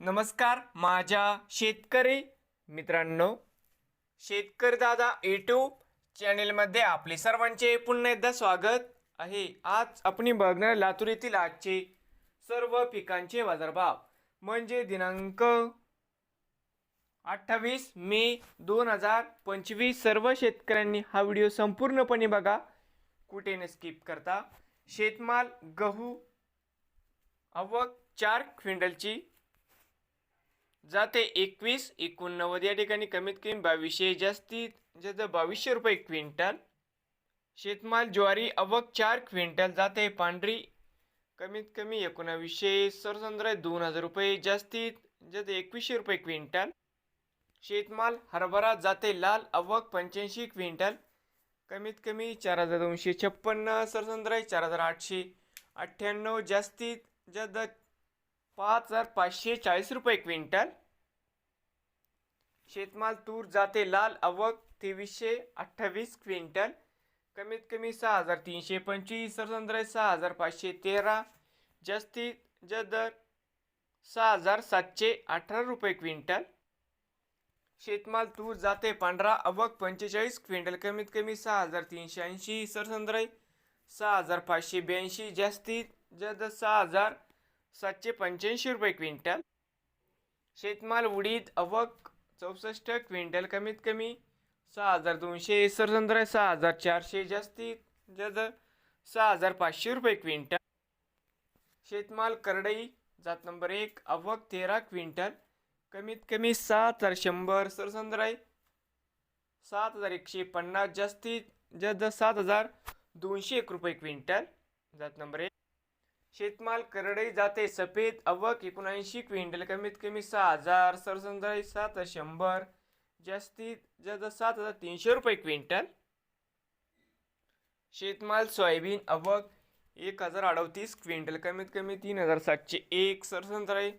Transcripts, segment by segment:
नमस्कार माझ्या शेतकरी मित्रांनो शेतकरी दादा यूट्यूब चॅनेलमध्ये आपले सर्वांचे पुन्हा एकदा स्वागत आहे. आज आपण बघणार लातूर येथील आजचे सर्व पिकांचे बाजारभाव. म्हणजे दिनांक अठ्ठावीस मे दोन हजार पंचवीस. सर्व शेतकऱ्यांनी हा व्हिडिओ संपूर्णपणे बघा. कुठे न स्किप करता? शेतमाल गहू आवक चार क्विंटलची जाते एकवीस एकोणनव्वद या ठिकाणी कमीत कमी बावीसशे जास्तीत जास्त बावीसशे रुपये क्विंटल. शेतमाल ज्वारी अवक चार क्विंटल जाते. पांढरी कमीत कमी एकोणावीसशे सरसंद्र दोन हजार रुपये जास्तीत जास्त एकवीसशे रुपये क्विंटल. शेतमाल हरभरा जाते लाल अवक पंच्याऐंशी क्विंटल. कमीत कमी चार हजार दोनशे छप्पन्न सरसंद्र चार हजार आठशे अठ्ठ्याण्णव जास्तीत जास्त पाच हजार पाचशे चाळीस रुपये क्विंटल. शेतमाल तूर जाते लाल आवक तेवीसशे अठ्ठावीस क्विंटल. कमीत कमी सहा हजार तीनशे पंचवीस सरसंद्र सहा हजार पाचशे तेरा. जास्तीत जदर दर सहा हजार सातशे अठरा रुपये क्विंटल. शेतमाल तूर जाते पांढरा अवक पंचेचाळीस क्विंटल. कमीत कमी सहा हजार तीनशे ऐंशी सरसंद्राई सहा हजार पाचशे ब्याऐंशी. जास्तीत जद सहा हजार सातशे पंच्याऐंशी रुपये क्विंटल. शेतमाल उडीद अवक चौसष्ट क्विंटल कमीत कमी सहा हजार दोनशे सरसंद्राई सहा हजार चारशे जास्तीत जास्त सहा हजार पाचशे रुपये क्विंटल. शेतमाल करडई जात नंबर एक अवक तेरा क्विंटल कमीत कमी सात हजार शंभर सरसंद्राई सात हजार एकशे पन्नास जास्तीत जास्त सात हजार दोनशे एक रुपये क्विंटल. जात नंबर एक शेतमाल करडई जाते सफेद अवक एकोणऐंशी क्विंटल कमीत कमी सहा हजार सरसंद्राई सात शंभर जास्तीत जास्त सात हजार तीनशे रुपये क्विंटल. शेतमाल सोयाबीन अवक एक हजार अडतीस क्विंटल कमीत कमी तीन हजार सातशे एक सरसंद्राई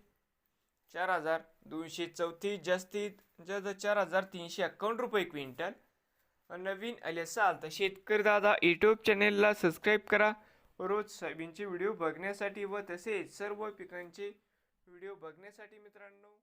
चार हजार दोनशे चौतीस जास्तीत जास्त चार हजार तीनशे अकावन्न रुपये क्विंटल. नवीन आले असाल तर शेतकरी दादा यूट्यूब चॅनेलला सबस्क्राईब करा. रोज सोयाबीनचे व्हिडिओ बघण्यासाठी व तसेच सर्व पिकांचे व्हिडिओ बघण्यासाठी मित्रांनो